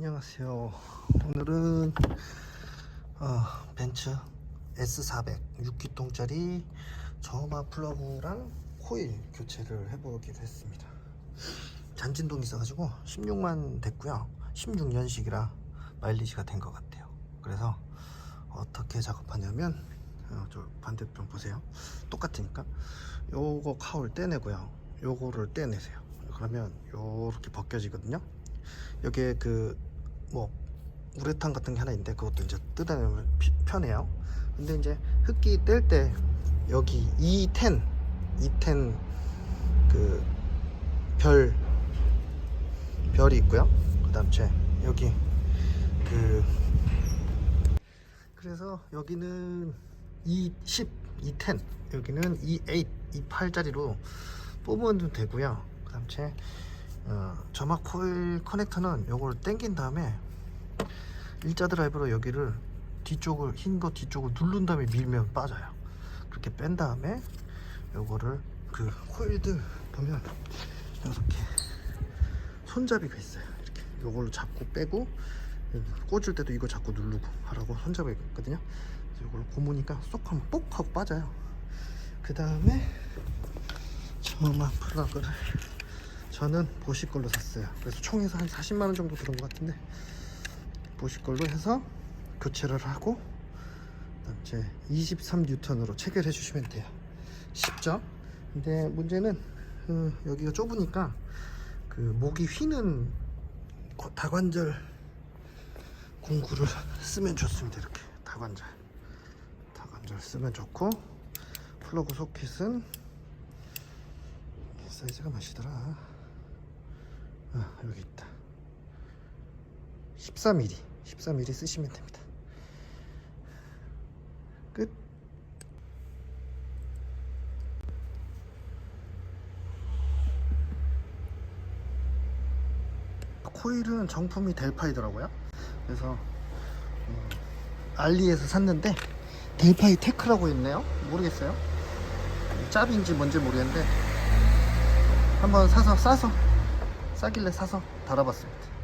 안녕하세요. 오늘은 어, 벤츠 S400 6기통짜리 저마 플러그랑 코일 교체를 해보기로 했습니다. 잔진동이 있어가지고 16만 됐고요. 16년식이라 마일리지가 된 것 같아요. 그래서 어떻게 작업하냐면 어, 저 반대편 보세요. 똑같으니까 요거 카울 떼내고요. 요거를 떼내세요. 그러면 요렇게 벗겨지거든요. 여기에 그 뭐 우레탄 같은 게 하나 있는데 그것도 이제 뜯어내면 피- 편해요. 근데 이제 흡기 뗄 때 여기 E10 E10 그별 별이 있고요. 그 다음 제 여기 그 그래서 여기는 E10 E10 여기는 E8 E8짜리로 뽑으면 되고요. 그 다음 제 어, 점막 코일 커넥터는 요걸 당긴 다음에 일자 드라이버로 여기를 뒤쪽을 흰 거 뒤쪽을 누른 다음에 밀면 빠져요. 그렇게 뺀 다음에 요거를 그 코일들 보면 이렇게 손잡이가 있어요. 이렇게 요걸로 잡고 빼고 꽂을 때도 이거 잡고 누르고 하라고 손잡이가 있거든요. 그래서 요걸 고무니까 쏙 하면 뽁 하고 빠져요. 그 다음에 점막 플러그를 저는 보시 걸로 샀어요. 그래서 총에서 한 40만 원 정도 들은 것 같은데 보시 걸로 해서 교체를 하고 이제 23뉴턴으로 체결해 주시면 돼요. 쉽죠? 근데 문제는 그 여기가 좁으니까 그 목이 휘는 거- 다관절 공구를 쓰면 좋습니다. 이렇게 다관절 다관절 쓰면 좋고 플러그 소켓은 사이즈가 몇이더라? 아, 여기 있다. 14mm, 14mm 쓰시면 됩니다. 끝. 코일은 정품이 델파이더라고요. 그래서 음, 알리에서 샀는데 델파이 테크라고 있네요. 모르겠어요. 짭인지 뭔지 모르겠는데 한번 사서 싸서 싸길래 사서 달아봤습니다.